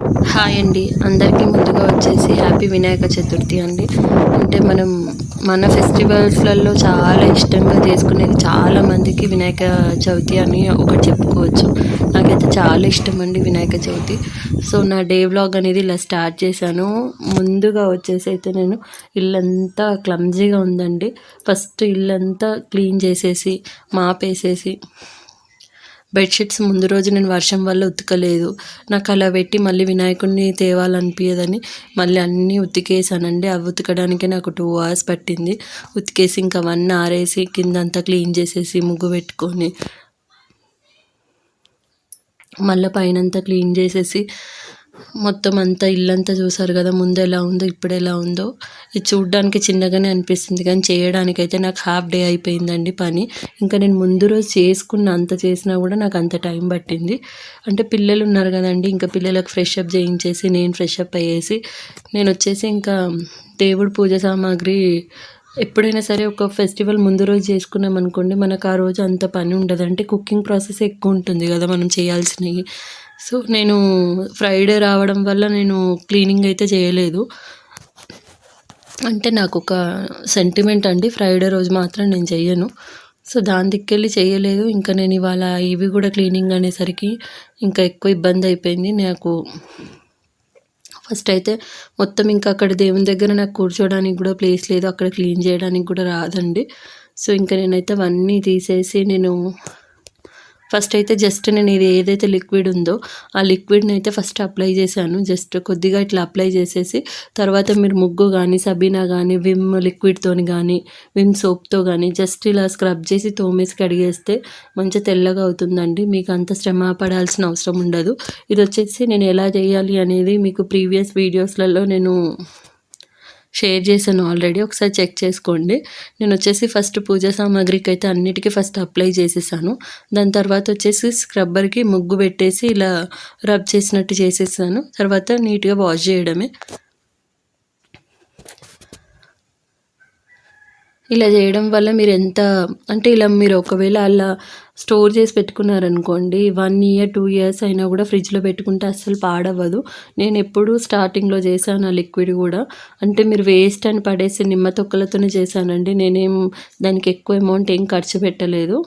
Hi అండి. అందరికీ ముందుగా వచ్చేసి హ్యాపీ వినాయక చతుర్థి అండి. అంటే మనం మన ఫెస్టివల్స్లలో చాలా ఇష్టంగా చేసుకునేది చాలా మందికి వినాయక చవితి అని ఒకటి చెప్పుకోవచ్చు. నాకైతే చాలా ఇష్టం అండి వినాయక చవితి. సో నా డే బ్లాగ్ అనేది ఇలా స్టార్ట్ చేశాను. ముందుగా వచ్చేసి అయితే నేను ఇల్లంతా క్లమ్జీగా ఉందండి. ఫస్ట్ ఇల్లంతా క్లీన్ చేసేసి మాపేసేసి బెడ్షీట్స్ ముందు రోజు నేను వర్షం వల్ల ఉతకలేదు. నాకు అలా పెట్టి మళ్ళీ వినాయకుడిని తేవాలనిపించదని మళ్ళీ అన్నీ ఉతికేసానండి. అవి ఉతకడానికే నాకు టూ అవర్స్ పట్టింది. ఉతికేసి ఇంకా అవన్నీ ఆరేసి కింద అంతా క్లీన్ చేసేసి ముగ్గు పెట్టుకొని మళ్ళీ పైనంతా క్లీన్ చేసేసి మొత్తం అంతా ఇల్లంతా చూసారు కదా ముందు ఎలా ఉందో ఇప్పుడు ఎలా ఉందో. ఇది చూడ్డానికి చిన్నగానే అనిపిస్తుంది కానీ చేయడానికైతే నాకు హాఫ్ డే అయిపోయిందండి పని. ఇంకా నేను ముందు రోజు చేసుకున్న అంత చేసినా కూడా నాకు అంత టైం పట్టింది. అంటే పిల్లలు ఉన్నారు కదండి ఇంకా పిల్లలకు ఫ్రెష్ అప్ చేయించేసి నేను ఫ్రెష్ అప్ అయ్యేసి నేను వచ్చేసి ఇంకా దేవుడు పూజ సామాగ్రి ఎప్పుడైనా సరే ఒక ఫెస్టివల్ ముందు రోజు చేసుకున్నాం అనుకోండి మనకు ఆ రోజు అంత పని ఉండదు అంటే కుకింగ్ ప్రాసెస్ ఎక్కువ ఉంటుంది కదా మనం చేయాల్సినవి. సో నేను ఫ్రైడే రావడం వల్ల నేను క్లీనింగ్ అయితే చేయలేదు. అంటే నాకు ఒక సెంటిమెంట్ అండి ఫ్రైడే రోజు మాత్రం నేను చెయ్యను. సో దాని దిక్కెళ్ళి చేయలేదు ఇంకా నేను ఇవాళ ఇవి కూడా క్లీనింగ్ అనేసరికి ఇంకా ఎక్కువ ఇబ్బంది అయిపోయింది. నాకు ఫస్ట్ అయితే మొత్తం ఇంకా అక్కడ దేవుని దగ్గర నాకు కూర్చోడానికి కూడా ప్లేస్ లేదు. అక్కడ క్లీన్ చేయడానికి కూడా రాదండి. సో ఇంకా నేనైతే అవన్నీ తీసేసి నేను ఫస్ట్ అయితే జస్ట్ నేను ఇది ఏదైతే లిక్విడ్ ఉందో ఆ లిక్విడ్ని అయితే ఫస్ట్ అప్లై చేశాను. జస్ట్ కొద్దిగా ఇట్లా అప్లై చేసేసి తర్వాత మీరు ముగ్గు కానీ సబీనా కానీ విమ్ లిక్విడ్తో కానీ విమ్ సోప్తో కానీ జస్ట్ ఇలా స్క్రబ్ చేసి తోమేసి కడిగేస్తే మంచిగా తెల్లగా అవుతుందండి. మీకు అంత శ్రమ పడాల్సిన అవసరం ఉండదు. ఇది వచ్చేసి నేను ఎలా చేయాలి అనేది మీకు ప్రీవియస్ వీడియోస్లలో నేను షేర్ చేశాను ఆల్రెడీ. ఒకసారి చెక్ చేసుకోండి. నేను వచ్చేసి ఫస్ట్ పూజ సామాగ్రికి అయితే అన్నిటికీ ఫస్ట్ అప్లై చేసేసాను. దాని తర్వాత వచ్చేసి స్క్రబ్బర్కి ముగ్గు పెట్టేసి ఇలా రబ్ చేసినట్టు చేసేసాను. తర్వాత నీట్గా వాష్ చేయడమే. ఇలా చేయడం వల్ల మీరు ఎంత అంటే ఇలా మీరు ఒకవేళ అలా స్టోర్ చేసి పెట్టుకున్నారనుకోండి వన్ ఇయర్ టూ ఇయర్స్ అయినా కూడా ఫ్రిడ్జ్లో పెట్టుకుంటే అస్సలు పాడవ్వదు. నేను ఎప్పుడు స్టార్టింగ్లో చేశాను ఆ లిక్విడ్ కూడా. అంటే మీరు వేస్ట్ అని పడేసి నిమ్మ తొక్కలతోనే చేశానండి. నేనేం దానికి ఎక్కువ అమౌంట్ ఏం ఖర్చు పెట్టలేదు.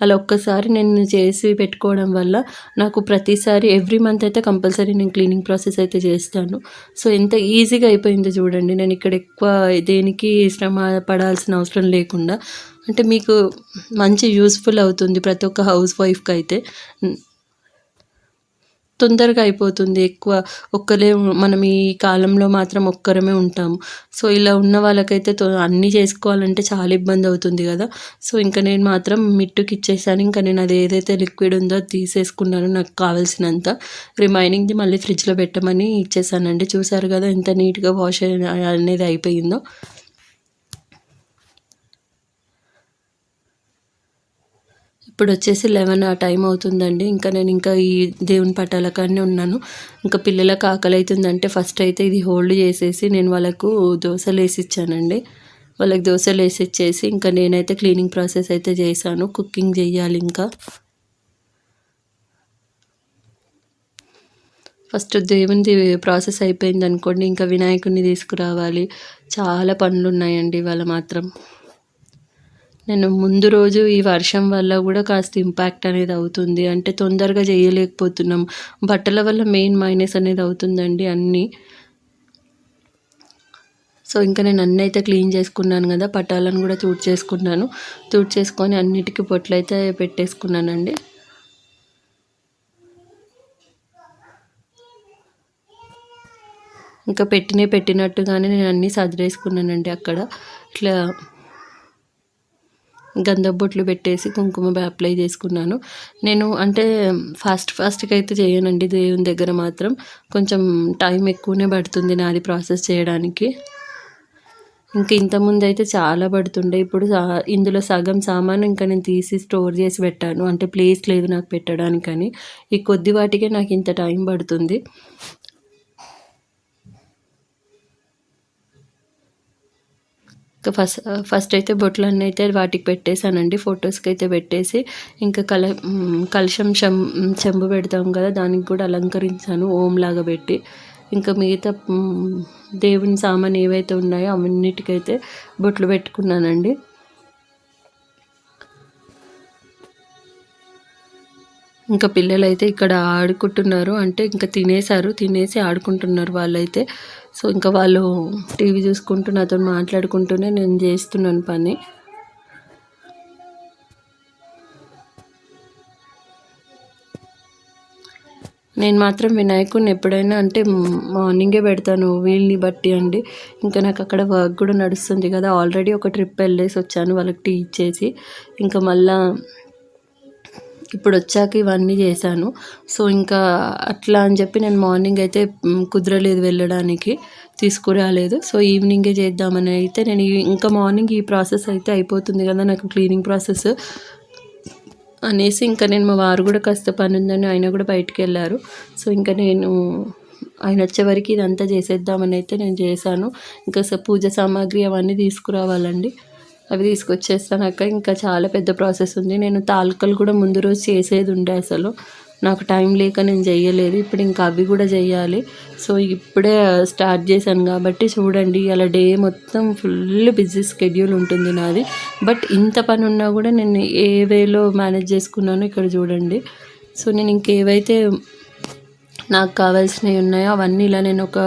అలా ఒక్కసారి నేను చేసి పెట్టుకోవడం వల్ల నాకు ప్రతిసారి ఎవ్రీ మంత్ అయితే కంపల్సరీ నేను క్లీనింగ్ ప్రాసెస్ అయితే చేస్తాను. సో ఎంత ఈజీగా అయిపోయిందో చూడండి. నేను ఇక్కడ ఎక్కువ దేనికి శ్రమ పడాల్సిన అవసరం లేకుండా అంటే మీకు మంచి యూస్ఫుల్ అవుతుంది ప్రతి ఒక్క హౌస్ వైఫ్కి అయితే తొందరగా అయిపోతుంది. ఎక్కువ ఒక్కరే మనం ఈ కాలంలో మాత్రం ఒక్కరమే ఉంటాము. సో ఇలా ఉన్న వాళ్ళకైతే అన్నీ చేసుకోవాలంటే చాలా ఇబ్బంది అవుతుంది కదా. సో ఇంకా నేను మాత్రం మిట్టుకి ఇచ్చేసాను. ఇంకా నేను అది ఏదైతే లిక్విడ్ ఉందో అది తీసేసుకున్నాను నాకు కావాల్సినంత రిమైనింగ్ది మళ్ళీ ఫ్రిడ్జ్లో పెట్టమని ఇచ్చేసానండి. చూసారు కదా ఎంత నీట్గా వాష్ అనేది అయిపోయిందో. ఇప్పుడు వచ్చేసి లెవెన్ ఆ టైం అవుతుందండి. ఇంకా నేను ఇంకా ఈ దేవుని పట్టాలకానే ఉన్నాను. ఇంకా పిల్లలకు ఆకలి అవుతుందంటే ఫస్ట్ అయితే ఇది హోల్డ్ చేసేసి నేను వాళ్ళకు దోశలు వేసి ఇచ్చానండి వాళ్ళకి దోశలు వేసి ఇచ్చేసి ఇంకా నేనైతే క్లీనింగ్ ప్రాసెస్ అయితే చేశాను. కుకింగ్ చేయాలి ఇంకా. ఫస్ట్ దేవునిది ప్రాసెస్ అయిపోయింది అనుకోండి ఇంకా వినాయకుడిని తీసుకురావాలి. చాలా పనులు ఉన్నాయండి ఇవాళ మాత్రం. నేను ముందు రోజు ఈ వర్షం వల్ల కూడా కాస్త ఇంపాక్ట్ అనేది అవుతుంది. అంటే తొందరగా చేయలేకపోతున్నాం. బట్టల వల్ల మెయిన్ మైనస్ అనేది అవుతుందండి అన్నీ. సో ఇంకా నేను అన్నీ అయితే క్లీన్ చేసుకున్నాను కదా. పట్టాలను కూడా తూడ్ చేసుకున్నాను. తూడ్ చేసుకొని అన్నిటికీ పొట్లయితే పెట్టేసుకున్నానండి. ఇంకా పెట్టినే పెట్టినట్టుగానే నేను అన్నీ సదిరేసుకున్నానండి అక్కడ. ఇట్లా గంధబొట్లు పెట్టేసి కుంకుమ అప్లై చేసుకున్నాను. నేను అంటే ఫాస్ట్ ఫాస్ట్గా అయితే చేయనండి దేవుని దగ్గర మాత్రం. కొంచెం టైం ఎక్కువనే పడుతుంది నాది ప్రాసెస్ చేయడానికి. ఇంకా ఇంతకుముందు అయితే చాలా పడుతుండే. ఇప్పుడు ఇందులో సగం సామాను ఇంకా నేను తీసి స్టోర్ చేసి పెట్టాను. అంటే ప్లేస్ లేదు నాకు పెట్టడానికని. ఈ కొద్ది వాటికే నాకు ఇంత టైం పడుతుంది. ఫస్ట్ ఫస్ట్ అయితే బొట్లన్నీ అయితే వాటికి పెట్టేశానండి. ఫొటోస్కి అయితే పెట్టేసి ఇంకా కల కలశం చెం చెంబు పెడతాం కదా దానికి కూడా అలంకరించాను ఓం లాగా పెట్టి. ఇంకా మిగతా దేవుని సామాన్ ఏవైతే ఉన్నాయో అవన్నిటికైతే బొట్లు పెట్టుకున్నానండి. ఇంకా పిల్లలైతే ఇక్కడ ఆడుకుంటున్నారు. అంటే ఇంకా తినేశారు. తినేసి ఆడుకుంటున్నారు వాళ్ళైతే. సో ఇంకా వాళ్ళు టీవీ చూసుకుంటూ నాతో మాట్లాడుకుంటూనే నేను చేస్తున్నాను పని. నేను మాత్రం వినాయకుడిని ఎప్పుడైనా అంటే మార్నింగే పెడతాను. వీల్ని బట్టి అండి. ఇంకా నాకు అక్కడ వర్క్ కూడా నడుస్తుంది కదా. ఆల్రెడీ ఒక ట్రిప్ వెళ్ళేసి వచ్చాను. వాళ్ళకి టీ ఇచ్చేసి ఇంకా మళ్ళీ ఇప్పుడు వచ్చాక ఇవన్నీ చేశాను. సో ఇంకా అట్లా అని చెప్పి నేను మార్నింగ్ అయితే కుదరలేదు వెళ్ళడానికి తీసుకురాలేదు. సో ఈవినింగే చేద్దామని అయితే నేను ఇంకా మార్నింగ్ ఈ ప్రాసెస్ అయితే అయిపోతుంది కదా నాకు క్లీనింగ్ ప్రాసెస్ అనేసి ఇంకా నేను మా వారు కూడా కాస్త పని ఉందని ఆయన కూడా బయటికి వెళ్ళారు సో ఇంకా నేను ఆయన వచ్చే వరకు ఇదంతా చేసేద్దామని అయితే నేను చేశాను. ఇంకా పూజ సామాగ్రి అవన్నీ తీసుకురావాలండి. అవి తీసుకొచ్చేస్తాను అక్క ఇంకా చాలా పెద్ద ప్రాసెస్ ఉంది. నేను తాలూకలు కూడా ముందు రోజు చేసేది ఉండే అసలు. నాకు టైం లేక నేను చేయలేదు ఇప్పుడు ఇంకా అవి కూడా చేయాలి సో ఇప్పుడే స్టార్ట్ చేశాను కాబట్టి చూడండి అలా డే మొత్తం ఫుల్ బిజీ స్కెడ్యూల్ ఉంటుంది నాది. బట్ ఇంత పని ఉన్నా కూడా నేను ఏ వేలో మేనేజ్ చేసుకున్నానో ఇక్కడ చూడండి. సో నేను ఇంకేవైతే నాకు కావాల్సినవి ఉన్నాయో అవన్నీ ఇలా నేను ఒక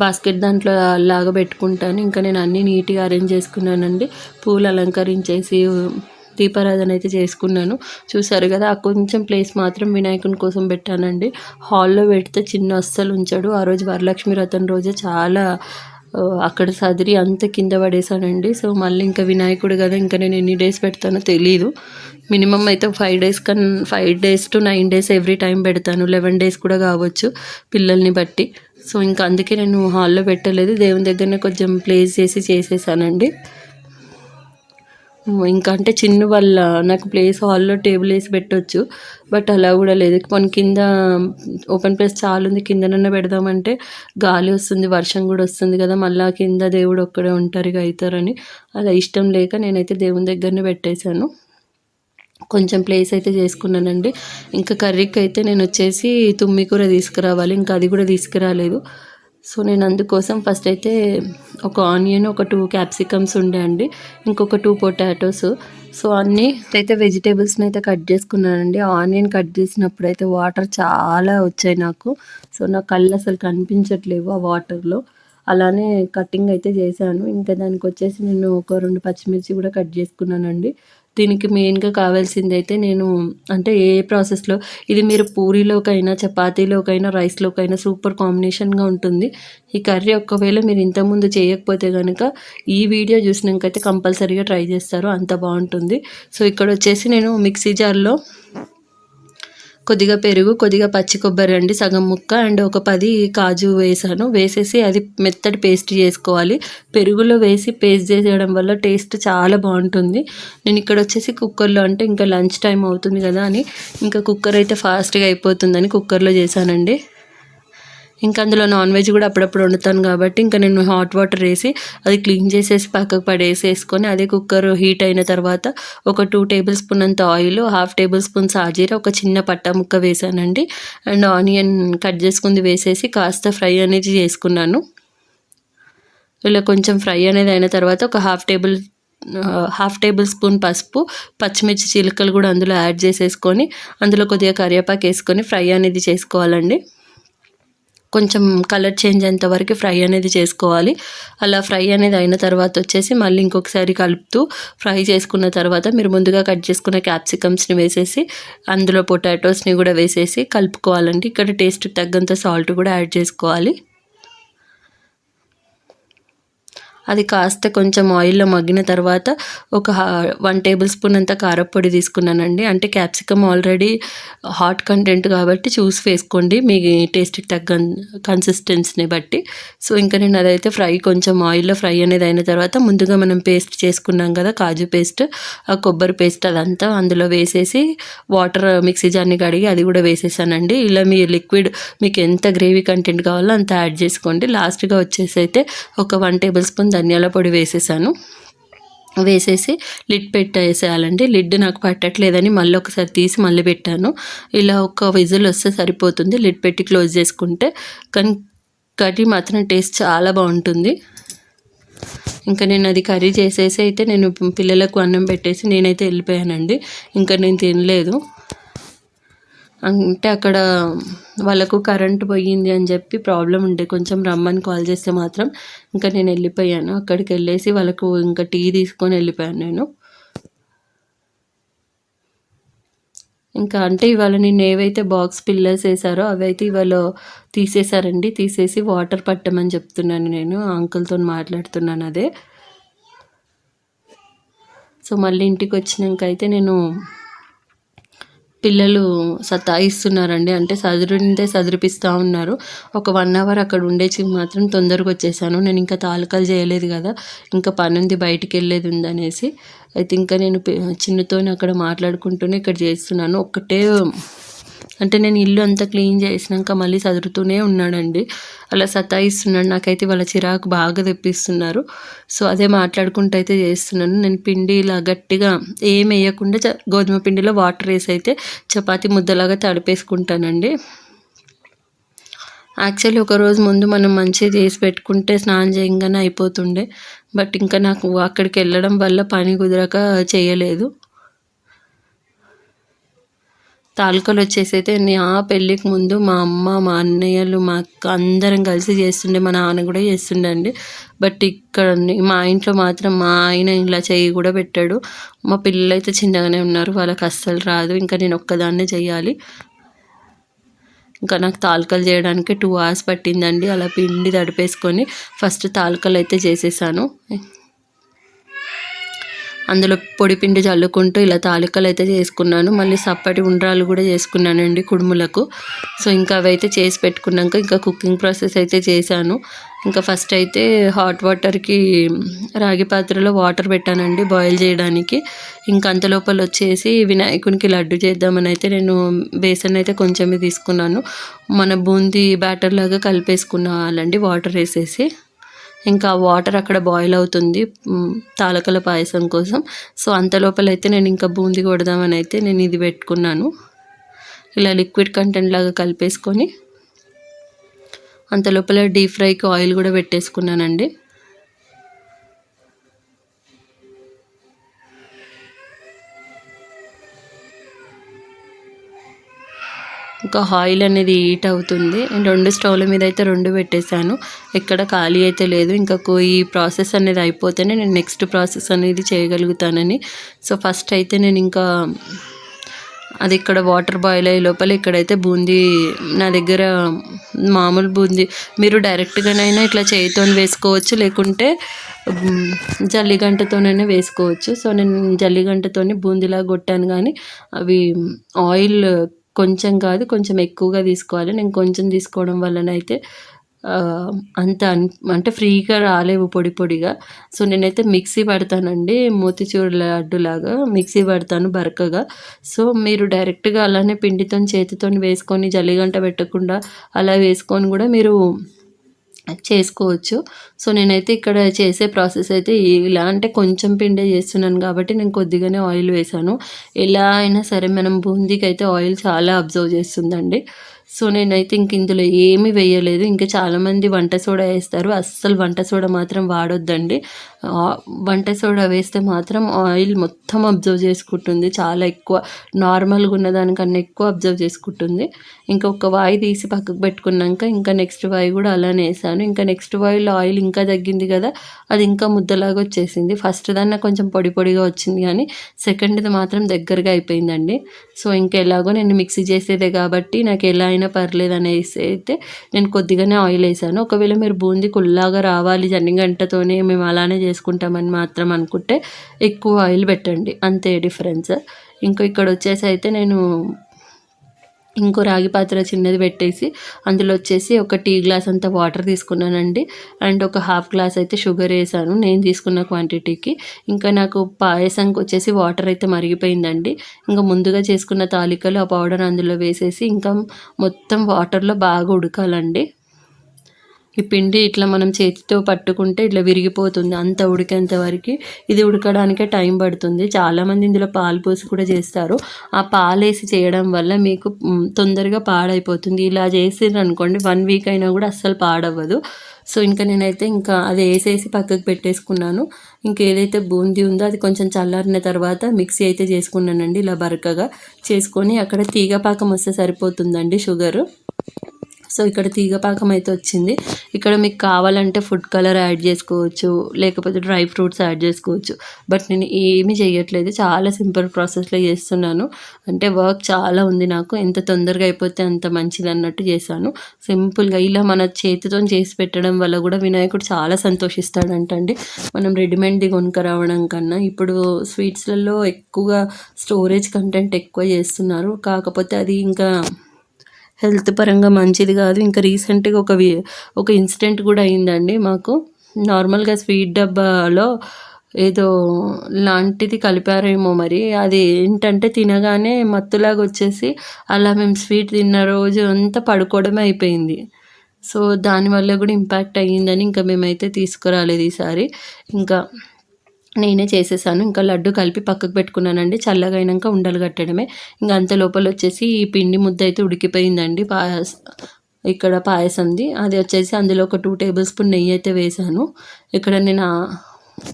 బాస్కెట్ దాంట్లో లాగా పెట్టుకుంటాను. ఇంకా నేను అన్నీ నీట్గా అరేంజ్ చేసుకున్నానండి. పూలు అలంకరించేసి దీపారాధన అయితే చేసుకున్నాను. చూసారు కదా ఆ కొంచెం ప్లేస్ మాత్రం వినాయకుని కోసం పెట్టానండి. హాల్లో పెడితే చిన్న అస్సలు ఉంచాడు. ఆ రోజు వరలక్ష్మి రథం రోజే చాలా అక్కడ సదిరి అంత కింద పడేసానండి సో మళ్ళీ ఇంకా వినాయకుడు కదా ఇంకా నేను ఎన్ని డేస్ పెడతానో తెలీదు. మినిమం అయితే five days can five days to nine days every time పెడతాను. లెవెన్ డేస్ కూడా కావచ్చు పిల్లల్ని బట్టి. సో ఇంకా అందుకే నేను హాల్లో పెట్టలేదు. దేవుని దగ్గరనే కొంచెం ప్లేస్ చేసి చేసేసానండి. ఇంకా అంటే చిన్న వల్ల నాకు ప్లేస్ హాల్లో టేబుల్ వేసి పెట్టవచ్చు బట్ అలా కూడా లేదు. కొన్ని కింద ఓపెన్ ప్లేస్ చాలా ఉంది కిందనన్నా పెడదామంటే గాలి వస్తుంది వర్షం కూడా వస్తుంది కదా మళ్ళీ కింద దేవుడు ఒక్కడే ఒంటరిగా అవుతారని. అలా ఇష్టం లేక నేనైతే దేవుని దగ్గరనే పెట్టేశాను. కొంచెం ప్లేస్ అయితే చేసుకున్నానండి. ఇంకా కర్రీకి అయితే నేను వచ్చేసి తుమ్మి కూర తీసుకురావాలి ఇంకా అది కూడా తీసుకురాలేదు. సో నేను అందుకోసం ఫస్ట్ అయితే ఒక ఆనియన్ ఒక టూ క్యాప్సికమ్స్ ఉండే అండి. ఇంకొక టూ పొటాటోస్ సో అన్నీ అయితే వెజిటేబుల్స్ని అయితే కట్ చేసుకున్నానండి. ఆనియన్ కట్ చేసినప్పుడు అయితే వాటర్ చాలా వచ్చాయి నాకు. సో నా కళ్ళు అసలు కనిపించట్లేవు ఆ వాటర్లో అలానే కటింగ్ అయితే చేశాను. ఇంకా దానికి వచ్చేసి నేను ఒక రెండు పచ్చిమిర్చి కూడా కట్ చేసుకున్నానండి. దీనికి మెయిన్గా కావాల్సింది అయితే నేను అంటే ఏ ప్రాసెస్లో ఇది మీరు పూరీలోకైనా చపాతీలోకైనా రైస్లోకైనా సూపర్ కాంబినేషన్గా ఉంటుంది. ఈ కర్రీ ఒకవేళ మీరు ఇంతకుముందు చేయకపోతే కనుక ఈ వీడియో చూసినాకైతే కంపల్సరీగా ట్రై చేస్తారు. అంత బాగుంటుంది. సో ఇక్కడ వచ్చేసి నేను మిక్సీ జార్లో కొద్దిగా పెరుగు కొద్దిగా పచ్చి కొబ్బరి అండి సగం ముక్క అండ్ ఒక పది కాజు వేసాను. వేసేసి అది మెత్తటి పేస్ట్ చేసుకోవాలి. పెరుగులో వేసి పేస్ట్ చేసేయడం వల్ల టేస్ట్ చాలా బాగుంటుంది. నేను ఇక్కడ వచ్చేసి కుక్కర్లో అంటే ఇంకా లంచ్ టైం అవుతుంది కదా అని ఇంకా కుక్కర్ అయితే ఫాస్ట్గా అయిపోతుందని కుక్కర్లో చేశానండి. ఇంకా అందులో నాన్ వెజ్ కూడా అప్పుడప్పుడు వండుతాను కాబట్టి ఇంకా నేను హాట్ వాటర్ వేసి అది క్లీన్ చేసేసి పక్కకు పడేసేసుకొని అదే కుక్కర్ హీట్ అయిన తర్వాత ఒక టూ టేబుల్ స్పూన్ అంత ఆయిల్ హాఫ్ టేబుల్ స్పూన్ సాజీర ఒక చిన్న పట్ట ముక్క వేసానండి. అండ్ ఆనియన్ కట్ చేసుకుంది వేసేసి కాస్త ఫ్రై అనేది చేసుకున్నాను. ఇలా కొంచెం ఫ్రై అనేది అయిన తర్వాత ఒక half table half tablespoon పసుపు పచ్చిమిర్చి చిలుకలు కూడా అందులో యాడ్ చేసేసుకొని అందులో కొద్దిగా కరివేపాకు వేసుకొని ఫ్రై అనేది చేసుకోవాలండి. కొంచెం కలర్ చేంజ్ అయ్యేంత వరకు ఫ్రై అనేది చేసుకోవాలి. అలా ఫ్రై అనేది అయిన తర్వాత వచ్చేసి మళ్ళీ ఇంకొకసారి కలుపుతూ ఫ్రై చేసుకున్న తర్వాత మీరు ముందుగా కట్ చేసుకున్న క్యాప్సికమ్స్ని వేసేసి అందులో పొటాటోస్ని కూడా వేసేసి కలుపుకోవాలండి. ఇక్కడ టేస్ట్కి తగ్గంత సాల్ట్ కూడా యాడ్ చేసుకోవాలి. అది కాస్త కొంచెం ఆయిల్లో మగ్గిన తర్వాత ఒక వన్ టేబుల్ స్పూన్ అంత కారపొడి తీసుకున్నానండి. అంటే క్యాప్సికమ్ ఆల్రెడీ హాట్ కంటెంట్ కాబట్టి చూసి వేసుకోండి. మీ టేస్ట్కి తగ్గ కన్సిస్టెన్సీని బట్టి. సో ఇంకా నేను అదైతే ఫ్రై కొంచెం ఆయిల్లో ఫ్రై అనేది అయిన తర్వాత ముందుగా మనం పేస్ట్ చేసుకున్నాం కదా కాజు పేస్ట్ ఆ కొబ్బరి పేస్ట్ అదంతా అందులో వేసేసి వాటర్ మిక్సీ జార్ని కడిగి అది కూడా వేసేసానండి. ఇలా మీ లిక్విడ్ మీకు ఎంత గ్రేవీ కంటెంట్ కావాలో అంత యాడ్ చేసుకోండి. లాస్ట్గా వచ్చేసి అయితే ఒక వన్ టేబుల్ స్పూన్ ధనియాల పొడి వేసేసాను. వేసేసి లిడ్ పెట్టేసేయాలండి. లిడ్ నాకు పట్టట్లేదని మళ్ళీ ఒకసారి తీసి మళ్ళీ పెట్టాను. ఇలా ఒక విజిల్ వస్తే సరిపోతుంది. లిడ్ పెట్టి క్లోజ్ చేసుకుంటే కానీ కర్రీ మాత్రం టేస్ట్ చాలా బాగుంటుంది. ఇంకా నేను అది కర్రీ చేసేసి అయితే నేను పిల్లలకు అన్నం పెట్టేసి నేనైతే వెళ్ళిపోయానండి. ఇంకా నేను తినలేదు. అంటే అక్కడ వాళ్ళకు కరెంట్ పోయింది అని చెప్పి ప్రాబ్లం ఉండే కొంచెం రమ్మని కాల్ చేస్తే మాత్రం ఇంకా నేను వెళ్ళిపోయాను. అక్కడికి వెళ్ళేసి వాళ్ళకు ఇంకా టీ తీసుకొని వెళ్ళిపోయాను నేను. ఇంకా అంటే ఇవాళ నేను ఏవైతే బాక్స్ పిల్లర్స్ వేసారో అవి అయితే ఇవాళ తీసేశారండి. తీసేసి వాటర్ పట్టమని చెప్తున్నాను నేను. అంకుల్తో మాట్లాడుతున్నాను అదే. సో మళ్ళీ ఇంటికి వచ్చినాక అయితే నేను పిల్లలు సతాయిస్తున్నారండి. అంటే సదురుందే సదురిపిస్తూ ఉన్నారు. ఒక వన్ అవర్ అక్కడ ఉండేసి మాత్రం తొందరగా వచ్చేసాను. నేను ఇంకా తాలూకాలు చేయలేదు కదా. ఇంకా పని ఉంది బయటికి వెళ్ళేది ఉందనేసి. అయితే ఇంకా నేను చిన్నతో అక్కడ మాట్లాడుకుంటూనే ఇక్కడ చేస్తున్నాను. ఒక్కటే అంటే నేను ఇల్లు అంతా క్లీన్ చేసినాక మళ్ళీ చదురుతూనే ఉన్నాడండి. అలా సతాయిస్తున్నాడు. నాకైతే వాళ్ళ చిరాకు బాగా తెప్పిస్తున్నారు. సో అదే మాట్లాడుకుంటూ అయితే చేస్తున్నాను. నేను పిండి ఇలా గట్టిగా ఏం వేయకుండా గోధుమ పిండిలో వాటర్ వేసి అయితే చపాతీ ముద్దలాగా తడిపేసుకుంటానండి. యాక్చువల్లీ ఒకరోజు ముందు మనం మంచిగా చేసి పెట్టుకుంటే స్నానం చేయంగానే అయిపోతుండే. బట్ ఇంకా నాకు అక్కడికి వెళ్ళడం వల్ల పని కుదరక చేయలేదు. తాలూకాలు వచ్చేసి అయితే ఆ పెళ్ళికి ముందు మా అమ్మ మా అన్నయ్యలు మా అక్క అందరం కలిసి చేస్తుండే మా నాన్న కూడా చేస్తుండే అండి. బట్ ఇక్కడ మా ఇంట్లో మాత్రం మా ఆయన ఇలా చేయి కూడా పెట్టాడు. మా పిల్లలు అయితే చిన్నగానే ఉన్నారు వాళ్ళకి అస్సలు రాదు. ఇంకా నేను ఒక్కదాన్నే చేయాలి. ఇంకా నాకు తాలకలు చేయడానికి టూ అవర్స్ పట్టిందండి. అలా పిండి తడిపేసుకొని ఫస్ట్ తాలకలు అయితే చేసేసాను. అందులో పొడిపిండి చల్లుకుంటూ ఇలా తాలికలు అయితే చేసుకున్నాను. మళ్ళీ సప్పటి ఉండ్రాలు కూడా చేసుకున్నానండి కుడుములకు. సో ఇంకా అవైతే చేసి పెట్టుకున్నాక ఇంకా కుకింగ్ ప్రాసెస్ అయితే చేశాను. ఇంకా ఫస్ట్ అయితే హాట్ వాటర్కి రాగి పాత్రలో వాటర్ పెట్టానండి బాయిల్ చేయడానికి. ఇంకా అంత లోపల వచ్చేసి వినాయకునికి లడ్డు చేద్దామని అయితే నేను బేసన్ అయితే కొంచెమే తీసుకున్నాను. మన బూందీ బ్యాటర్ లాగా కలిపేసుకున్నాలండి వాటర్ వేసేసి. ఇంకా వాటర్ అక్కడ బాయిల్ అవుతుంది తాలకల పాయసం కోసం. సో అంత లోపల అయితే నేను ఇంకా బూందీ కొడదామని అయితే నేను ఇది పెట్టుకున్నాను. ఇలా లిక్విడ్ కంటెంట్ లాగా కలిపేసుకొని అంత లోపల డీప్ ఫ్రైకి ఆయిల్ కూడా పెట్టేసుకున్నానండి. ఇంకా ఆయిల్ అనేది హీట్ అవుతుంది. అండ్ రెండు స్టవ్ల మీద అయితే రెండు పెట్టేశాను. ఎక్కడ ఖాళీ అయితే లేదు. ఇంకా ఈ ప్రాసెస్ అనేది అయిపోతేనే నేను నెక్స్ట్ ప్రాసెస్ అనేది చేయగలుగుతానని. సో ఫస్ట్ అయితే నేను ఇంకా అది ఇక్కడ వాటర్ బాయిల్ అయ్యే లోపల ఇక్కడైతే బూందీ నా దగ్గర మామూలు బూందీ మీరు డైరెక్ట్గానైనా ఇట్లా చేయితో వేసుకోవచ్చు. లేకుంటే జల్లిగంటతోనైనా వేసుకోవచ్చు. సో నేను జల్లిగంటతోనే బూందీలా కొట్టాను. కానీ అవి ఆయిల్ కొంచెం కాదు కొంచెం ఎక్కువగా తీసుకోవాలి. నేను కొంచెం తీసుకోవడం వల్లనైతే అంత అంటే ఫ్రీగా రాలేవు పొడి పొడిగా. సో నేనైతే మిక్సీ పడతానండి మోతిచూర్ లడ్డులాగా మిక్సీ పడతాను బరకగా. సో మీరు డైరెక్ట్గా అలానే పిండితో చేతితో వేసుకొని జల్లిగంట పెట్టకుండా అలా వేసుకొని కూడా మీరు చేసుకోవచ్చు. సో నేనైతే ఇక్కడ చేసే ప్రాసెస్ అయితే ఇలా అంటే కొంచెం పిండే చేస్తున్నాను కాబట్టి నేను కొద్దిగానే ఆయిల్ వేసాను ఎలా అయినా సరే మనం బూందీకి అయితే ఆయిల్ చాలా అబ్జర్వ్ చేస్తుందండి. సో నేనైతే ఇంక ఇందులో ఏమీ వేయలేదు. ఇంకా చాలామంది వంట సోడా వేస్తారు. అస్సలు వంట సోడా మాత్రం వాడొద్దండి. వంట సోడా వేస్తే మాత్రం ఆయిల్ మొత్తం అబ్జర్వ్ చేసుకుంటుంది. చాలా ఎక్కువ నార్మల్గా ఉన్నదానికన్నా ఎక్కువ అబ్జర్వ్ చేసుకుంటుంది. ఇంకా ఒక వాయి తీసి పక్కకు పెట్టుకున్నాక ఇంకా నెక్స్ట్ వాయి కూడా అలానే వేసాను. ఇంకా నెక్స్ట్ వాయిలో ఆయిల్ ఇంకా తగ్గింది కదా అది ఇంకా ముద్దలాగా వచ్చేసింది. ఫస్ట్ దాన్ని కొంచెం పొడి పొడిగా వచ్చింది కానీ సెకండ్ది మాత్రం దగ్గరగా అయిపోయిందండి. సో ఇంకా ఎలాగో నేను మిక్సీ చేసేదే కాబట్టి నాకు ఎలా అయినా పర్లేదు అనేసి అయితే నేను కొద్దిగానే ఆయిల్ వేసాను. ఒకవేళ మీరు బూందీ కుల్లాగా రావాలి జన్ని గంటతోనే మేము అలానే చేసుకుంటామని మాత్రం అనుకుంటే ఎక్కువ ఆయిల్ పెట్టండి. అంతే డిఫరెన్స్. ఇంకా ఇక్కడ వచ్చేసి అయితే నేను ఇంకో రాగి పాత్ర చిన్నది పెట్టేసి అందులో వచ్చేసి ఒక టీ గ్లాస్ అంత వాటర్ తీసుకున్నానండి. అండ్ ఒక హాఫ్ గ్లాస్ అయితే షుగర్ వేసాను. నేను తీసుకున్న క్వాంటిటీకి. ఇంకా నాకు పాయసంకి వచ్చేసి వాటర్ అయితే మరిగిపోయిందండి. ఇంకా ముందుగా చేసుకున్న తాలికలు ఆ పౌడర్ అందులో వేసేసి ఇంకా మొత్తం వాటర్లో బాగా ఉడకాలండి. ఈ పిండి ఇట్లా మనం చేతితో పట్టుకుంటే ఇట్లా విరిగిపోతుంది అంత ఉడికేంత వరకు. ఇది ఉడకడానికే టైం పడుతుంది. చాలామంది ఇందులో పాలు పోసి కూడా చేస్తారు. ఆ పాలు వేసి చేయడం వల్ల మీకు తొందరగా పాడైపోతుంది. ఇలా చేసిర్రు అనుకోండి వన్ వీక్ అయినా కూడా అస్సలు పాడవ్వదు. సో ఇంకా నేనైతే ఇంకా అది వేసేసి పక్కకు పెట్టేసుకున్నాను. ఇంకా ఏదైతే బూందీ ఉందో అది కొంచెం చల్లారిన తర్వాత మిక్సీ అయితే చేసుకున్నానండి. ఇలా బరకగా చేసుకొని అక్కడ తీగ పాకం వస్తే సరిపోతుందండి షుగరు. సో ఇక్కడ తీగ పాకం అయితే వచ్చింది. ఇక్కడ మీకు కావాలంటే ఫుడ్ కలర్ యాడ్ చేసుకోవచ్చు లేకపోతే డ్రై ఫ్రూట్స్ యాడ్ చేసుకోవచ్చు. బట్ నేను ఏమీ చేయట్లేదు చాలా సింపుల్ ప్రాసెస్లో చేస్తున్నాను. అంటే వర్క్ చాలా ఉంది నాకు. ఎంత తొందరగా అయిపోతే అంత మంచిది అన్నట్టు చేశాను. సింపుల్గా ఇలా మన చేతితో చేసి పెట్టడం వల్ల కూడా వినాయకుడు చాలా సంతోషిస్తాడంటండి. మనం రెడీమేడ్ది కొనుక్కరావడం కన్నా ఇప్పుడు స్వీట్స్లలో ఎక్కువగా స్టోరేజ్ కంటెంట్ ఎక్కువ చేస్తున్నారు. కాకపోతే అది ఇంకా హెల్త్ పరంగా మంచిది కాదు. ఇంకా రీసెంట్గా ఒక వి- ఒక ఇన్సిడెంట్ కూడా అయిందండి మాకు. నార్మల్గా స్వీట్ డబ్బాలో ఏదో లాంటిది కలిపారేమో మరి. అది ఏంటంటే తినగానే మత్తులాగా వచ్చేసి అలా మేము స్వీట్ తిన్న రోజు అంతా పడుకోవడమే అయిపోయింది. సో దానివల్ల కూడా ఇంపాక్ట్ అయ్యిందని ఇంకా మేమైతే తీసుకురాలేదు ఈసారి. ఇంకా నేనే చేసేసాను. ఇంకా లడ్డు కలిపి పక్కకు పెట్టుకున్నానండి. చల్లగా అయినాక ఉండలు కట్టడమే. ఇంకా అంత లోపల వచ్చేసి ఈ పిండి ముద్ద అయితే ఉడికిపోయిందండి. పాయస ఇక్కడ పాయసంది. అది వచ్చేసి అందులో ఒక టూ టేబుల్ స్పూన్ నెయ్యి అయితే వేసాను. ఇక్కడ నేను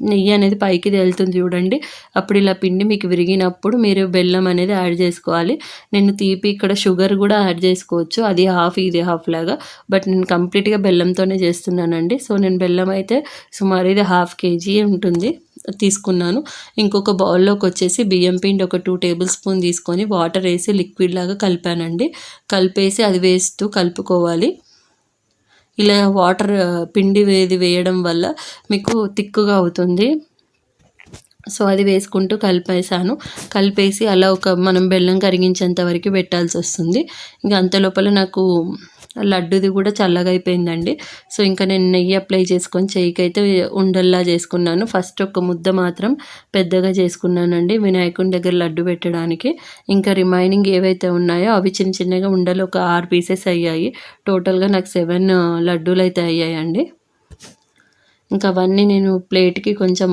నెయ్యి అనేది పైకి తేలుతుంది చూడండి. అప్పుడు ఇలా పిండి మీకు విరిగినప్పుడు మీరు బెల్లం అనేది యాడ్ చేసుకోవాలి. నేను తీపి ఇక్కడ షుగర్ కూడా యాడ్ చేసుకోవచ్చు. అది హాఫ్ ఇది హాఫ్ లాగా. బట్ నేను కంప్లీట్గా బెల్లంతోనే చేస్తున్నానండి. సో నేను బెల్లం అయితే సుమారు ఇది హాఫ్ కేజీ ఉంటుంది. తీసుకున్నాను. ఇంకొక బౌల్లోకి వచ్చేసి బియ్యం పిండి ఒక టూ టేబుల్ స్పూన్ తీసుకొని వాటర్ వేసి లిక్విడ్ లాగా కలిపానండి. కలిపేసి అది వేస్తూ కలుపుకోవాలి. ఇలా వాటర్ పిండి వేది వేయడం వల్ల మీకు తిక్కుగా అవుతుంది. సో అది వేసుకుంటూ కలిపేసాను కలిపేసి అలా ఒక మనం బెల్లం కరిగించేంత వరకు పెట్టాల్సి వస్తుంది. ఇంకా అంత లోపల నాకు లడ్డుది కూడా చల్లగా అయిపోయిందండి సో ఇంకా నేను నెయ్యి అప్లై చేసుకొని చెయ్యికైతే ఉండల్లా చేసుకున్నాను. ఫస్ట్ ఒక ముద్ద మాత్రం పెద్దగా చేసుకున్నానండి వినాయకుని దగ్గర లడ్డు పెట్టడానికి. ఇంకా రిమైనింగ్ ఏవైతే ఉన్నాయో అవి చిన్న చిన్నగా ఉండలు ఒక ఆరు పీసెస్ అయ్యాయి. టోటల్గా నాకు సెవెన్ లడ్డూలు అయితే అయ్యాయండి. ఇంకా అవన్నీ నేను ప్లేట్కి కొంచెం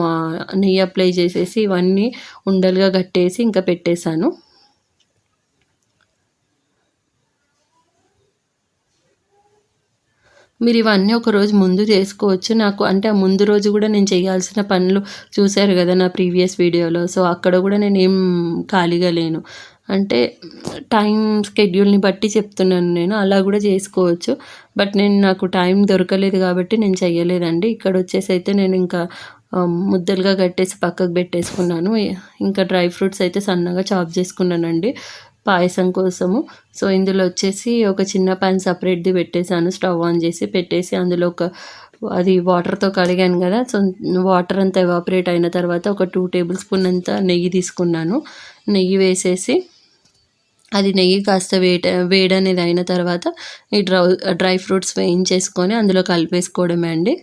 నెయ్యి అప్లై చేసేసి ఇవన్నీ ఉండలుగా కట్టేసి ఇంకా పెట్టేశాను. మీరు ఇవన్నీ ఒక రోజు ముందు చేసుకోవచ్చు. నాకు అంటే ఆ ముందు రోజు కూడా నేను చేయాల్సిన పనులు చూశారు కదా నా ప్రీవియస్ వీడియోలో. సో అక్కడ కూడా నేను ఏం ఖాళీగా లేను. అంటే టైం స్కెడ్యూల్ని బట్టి చెప్తున్నాను నేను. అలా కూడా చేసుకోవచ్చు. బట్ నేను నాకు టైం దొరకలేదు కాబట్టి నేను చేయలేదండి. ఇక్కడ వచ్చేసి అయితే నేను ఇంకా ముద్దలుగా కట్టేసి పక్కకు పెట్టేసుకున్నాను. ఇంకా డ్రై ఫ్రూట్స్ అయితే సన్నగా చాప్ చేసుకున్నానండి. పాయసం కోసము. సో ఇందులో వచ్చేసి ఒక చిన్న పాన్ సపరేట్ది పెట్టేశాను. స్టవ్ ఆన్ చేసి పెట్టేసి అందులో ఒక అది వాటర్తో కడిగాను కదా. సో వాటర్ అంతా ఎవాపరేట్ అయిన తర్వాత ఒక టూ టేబుల్ స్పూన్ అంతా నెయ్యి తీసుకున్నాను. నెయ్యి వేసేసి అది నెయ్యి కాస్త వేట వేడనేది అయిన తర్వాత ఈ డ్రై డ్రై ఫ్రూట్స్ వేయించేసుకొని అందులో కలిపేసుకోవడమే అండి.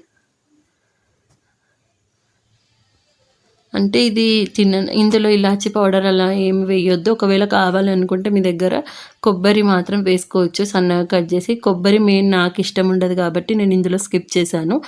అంటే ఇది తిన ఇందులో ఇలాచి పౌడర్ అలా ఏమి వేయొద్దు. ఒకవేళ కావాలనుకుంటే మీ దగ్గర కొబ్బరి మాత్రం వేసుకోవచ్చు. సన్నగా కట్ చేసి కొబ్బరి మెయిన్ నాకు ఇష్టం ఉండదు కాబట్టి నేను ఇందులో స్కిప్ చేశాను.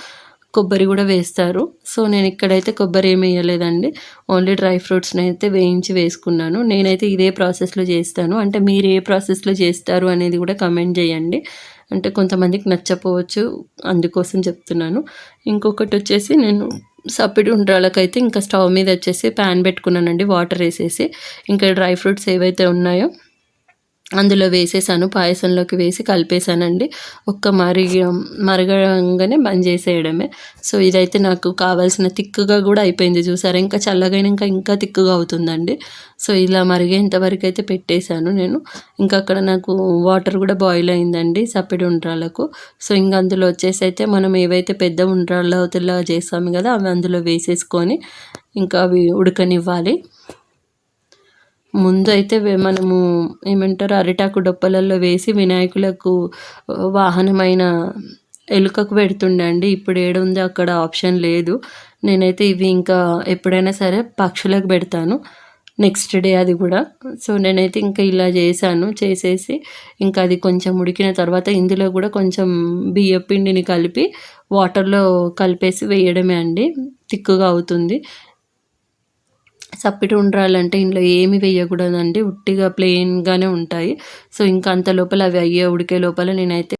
కొబ్బరి కూడా వేస్తారు. సో నేను ఇక్కడైతే కొబ్బరి ఏమి వేయలేదండి. ఓన్లీ డ్రై ఫ్రూట్స్ని అయితే వేయించి వేసుకున్నాను. నేనైతే ఇదే ప్రాసెస్లో చేస్తాను. అంటే మీరు ఏ ప్రాసెస్లో చేస్తారు అనేది కూడా కమెంట్ చేయండి. అంటే కొంతమందికి నచ్చపోవచ్చు. అందుకోసం చెప్తున్నాను. ఇంకొకటి వచ్చేసి నేను సప్పిడి ఉండ్రాలకైతే ఇంకా స్టవ్ మీద వచ్చేసి ప్యాన్ పెట్టుకున్నానండి వాటర్ వేసేసి. ఇంకా డ్రై ఫ్రూట్స్ ఏవైతే ఉన్నాయో అందులో వేసేసాను పాయసంలోకి వేసి కలిపేసానండి ఒక్క మరిగ మరగంగానే బంద్ చేసేయడమే. సో ఇదైతే నాకు కావాల్సిన తిక్కుగా కూడా అయిపోయింది చూసారా? ఇంకా చల్లగైనాక ఇంకా తిక్కుగా అవుతుందండి. సో ఇలా మరిగేంతవరకు అయితే పెట్టేశాను నేను. ఇంకా అక్కడ నాకు వాటర్ కూడా బాయిల్ అయిందండి సప్పిడి ఉండ్రాలకు సో ఇంకా అందులో వచ్చేసి అయితే మనం ఏవైతే పెద్ద ఉండ్రాళ్ళ చేస్తాము కదా అవి అందులో వేసేసుకొని ఇంకా అవి ఉడకనివ్వాలి. ముందు అయితే మనము ఏమంటారు అరిటాకు డొప్పలలో వేసి వినాయకులకు వాహనమైన ఎలుకకు పెడుతుండే అండి. ఇప్పుడు ఏడుంది అక్కడ ఆప్షన్ లేదు. నేనైతే ఇవి ఇంకా ఎప్పుడైనా సరే పక్షులకు పెడతాను. నెక్స్ట్ డే అది కూడా. సో నేనైతే ఇంకా ఇలా చేశాను. చేసేసి ఇంకా అది కొంచెం ఉడికిన తర్వాత ఇందులో కూడా కొంచెం బియ్య పిండిని కలిపి వాటర్లో కలిపేసి వేయడమే అండి. తిక్కుగా అవుతుంది. సప్పిటి ఉండాలంటే ఇంట్లో ఏమి వేయకూడదండి ఉట్టిగా ప్లెయిన్గానే ఉంటాయి. సో ఇంకా అంత లోపల అవి అయ్యే ఉడికే లోపల నేనైతే